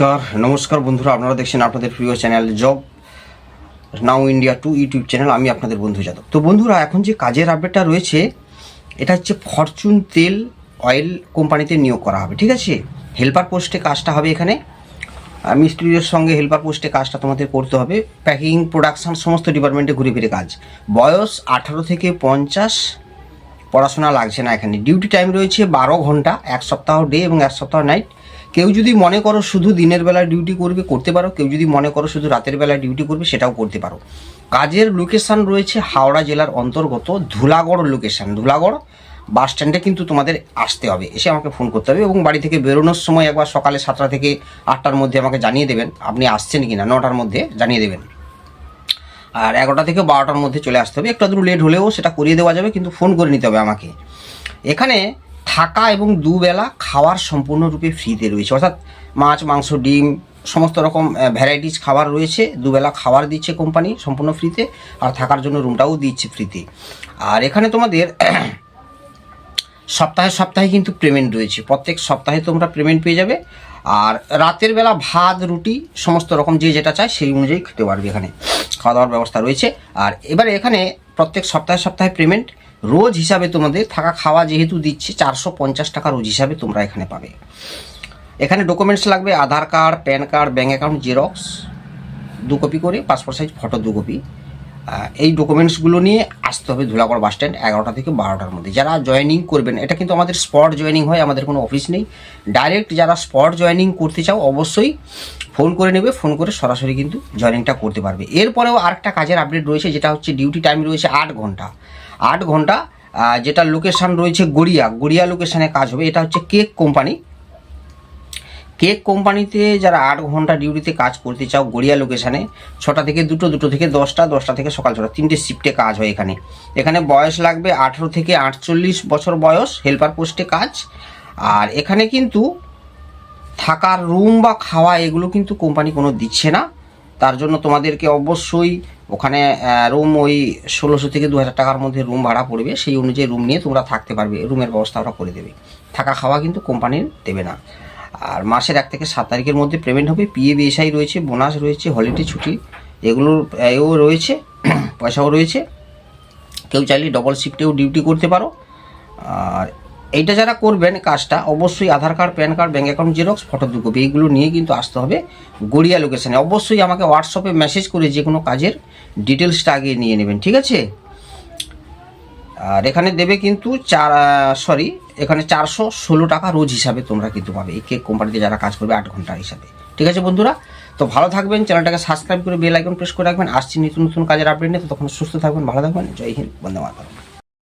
নমস্কার নমস্কার বন্ধুরা, আপনারা দেখছেন আপনাদের প্রিয় channel job, now India two YouTube channel, আমি আপনাদের বন্ধু যাদব। তো বন্ধুরা, এখন যে কাজের আপডেটটা রয়েছে, এটা হচ্ছে ফরচুন তেল অয়েল কোম্পানিতে নিয়োগ করা হবে, ঠিক আছে? হেল্পার পোস্টে কাজটা হবে এখানে। মিস্ত্রিদের সঙ্গে হেল্পার পোস্টে কাজটা তোমাদের করতে হবে। প্যাকিং প্রোডাকশন সমস্ত ডিপার্টমেন্টে ঘুরে ফিরে কাজ। বয়স আঠারো থেকে পঞ্চাশ, পড়াশোনা লাগছে না এখানে। ডিউটি টাইম রয়েছে বারো ঘণ্টা, এক সপ্তাহ ডে এবং এক সপ্তাহ নাইট কেউ যদি মনে করো শুধু দিনের বেলা ডিউটি করবে, করতে পারো। কেউ যদি মনে করো শুধু রাতের বেলা ডিউটি করবে, সেটাও করতে পারো। কাজের লোকেশান রয়েছে হাওড়া জেলার অন্তর্গত ধুলাগড় লোকেশান ধুলাগড় বাস স্ট্যান্ডে কিন্তু তোমাদের আসতে হবে। এসে আমাকে ফোন করতে হবে এবং বাড়ি থেকে বেরোনোর সময় একবার সকালে সাতটা থেকে আটটার মধ্যে আমাকে জানিয়ে দেবেন। আপনি আসছেন কি না নটার মধ্যে জানিয়ে দেবেন। আর এগারোটা থেকে বারোটার মধ্যে চলে আসতে হবে। একটু আধটু লেট হলেও সেটা করিয়ে দেওয়া যাবে, কিন্তু ফোন করে নিতে হবে আমাকে। এখানে থাকা এবং দুবেলা খাওয়ার সম্পূর্ণরূপে ফ্রিতে রয়েছে। অর্থাৎ মাছ, মাংস, ডিম, সমস্ত রকম ভ্যারাইটিস খাবার রয়েছে। দুবেলা খাবার দিচ্ছে কোম্পানি সম্পূর্ণ ফ্রিতে আর থাকার জন্য রুমটাও দিচ্ছে ফ্রিতে। আর এখানে তোমাদের সপ্তাহে সপ্তাহে কিন্তু পেমেন্ট রয়েছে। প্রত্যেক সপ্তাহে তোমরা পেমেন্ট পেয়ে যাবে। আর রাতের বেলা ভাত, রুটি, সমস্ত রকম যে যেটা চায় সেই অনুযায়ী খেতে পারবে এখানে। খাওয়া দাওয়ার ব্যবস্থা রয়েছে। আর এবারে এখানে প্রত্যেক সপ্তাহে সপ্তাহে পেমেন্ট রোজ হিসাবে তোমাদের থাকা খাওয়া যেহেতু দিচ্ছে, চারশো পঞ্চাশ টাকা রোজ হিসাবে তোমরা এখানে পাবে। এখানে ডকুমেন্টস লাগবে, Aadhaar card PAN card bank account xerox দু কপি করে পাসপোর্ট সাইজ ফটো দু কপি এই ডকুমেন্টসগুলো নিয়ে আসতে হবে ধুলাগড় বাস স্ট্যান্ড এগারোটা থেকে বারোটার মধ্যে। যারা জয়েনিং করবেন, এটা কিন্তু আমাদের স্পট জয়েনিং হয়, আমাদের কোনো অফিস নেই। ডাইরেক্ট যারা স্পট জয়েনিং করতে চাও, অবশ্যই ফোন করে নেবে ফোন করে সরাসরি কিন্তু জয়েনিংটা করতে পারবে। এরপরেও আরেকটা কাজের আপডেট রয়েছে, যেটা হচ্ছে ডিউটি টাইম রয়েছে আট ঘণ্টা। আট ঘণ্টা যেটা লোকেশান রয়েছে গড়িয়া গড়িয়া লোকেশানে কাজ হবে, এটা হচ্ছে কেক কোম্পানি কেক কোম্পানিতে যারা আট ঘণ্টা ডিউটিতে কাজ করতে চাও গড়িয়া লোকেশানে ছটা থেকে দুটো দুটো থেকে দশটা দশটা থেকে সকাল ছটা, তিনটে শিফটে কাজ হয় এখানে। এখানে বয়স লাগবে আঠেরো থেকে আটচল্লিশ বছর বয়স হেল্পার পোস্টে কাজ। আর এখানে কিন্তু থাকার রুম বা খাওয়া এগুলো কিন্তু কোম্পানি কোনো দিচ্ছে না। তার জন্য তোমাদেরকে অবশ্যই ওখানে রুম ওই ষোলোশো থেকে দু হাজার টাকার মধ্যে রুম ভাড়া পড়বে। সেই অনুযায়ী রুম নিয়ে তোমরা থাকতে পারবে রুমের ব্যবস্থা ওরা করে দেবে। থাকা খাওয়া কিন্তু কোম্পানির দেবে না। আর মাসের এক থেকে সাত তারিখের মধ্যে পেমেন্ট হবে। পিএ বিএসআই রয়েছে বোনাস রয়েছে হলিডে ছুটি এগুলোর এও রয়েছে, পয়সাও রয়েছে। কেউ চাইলে ডবল শিফটেও ডিউটি করতে পারো। আর এইটা যারা করবেন কাজটা, অবশ্যই Aadhaar card PAN card bank account xerox photo দু কপি এইগুলো নিয়ে কিন্তু আসতে হবে গড়িয়া লোকেশানে অবশ্যই আমাকে হোয়াটসঅ্যাপে মেসেজ করে যে কোনো কাজের ডিটেলসটা আগে নিয়ে নেবেন, ঠিক আছে? আর এখানে দেবে কিন্তু চার সরি এখানে চারশো ষোলো টাকা রোজ হিসাবে তোমরা কিন্তু পাবে। এই কেক কোম্পানিতে যারা কাজ করবে আট ঘণ্টা হিসাবে। ঠিক আছে বন্ধুরা? তো ভালো থাকবেন, চ্যানেলটাকে সাবস্ক্রাইব করে বেল আইকন প্রেস করে রাখবেন। আসছি নতুন নতুন কাজের আপডেট নিয়ে, তো তখন সুস্থ থাকবেন, ভালো থাকবেন। জয় হিন্দ, বন্দে মাতরম।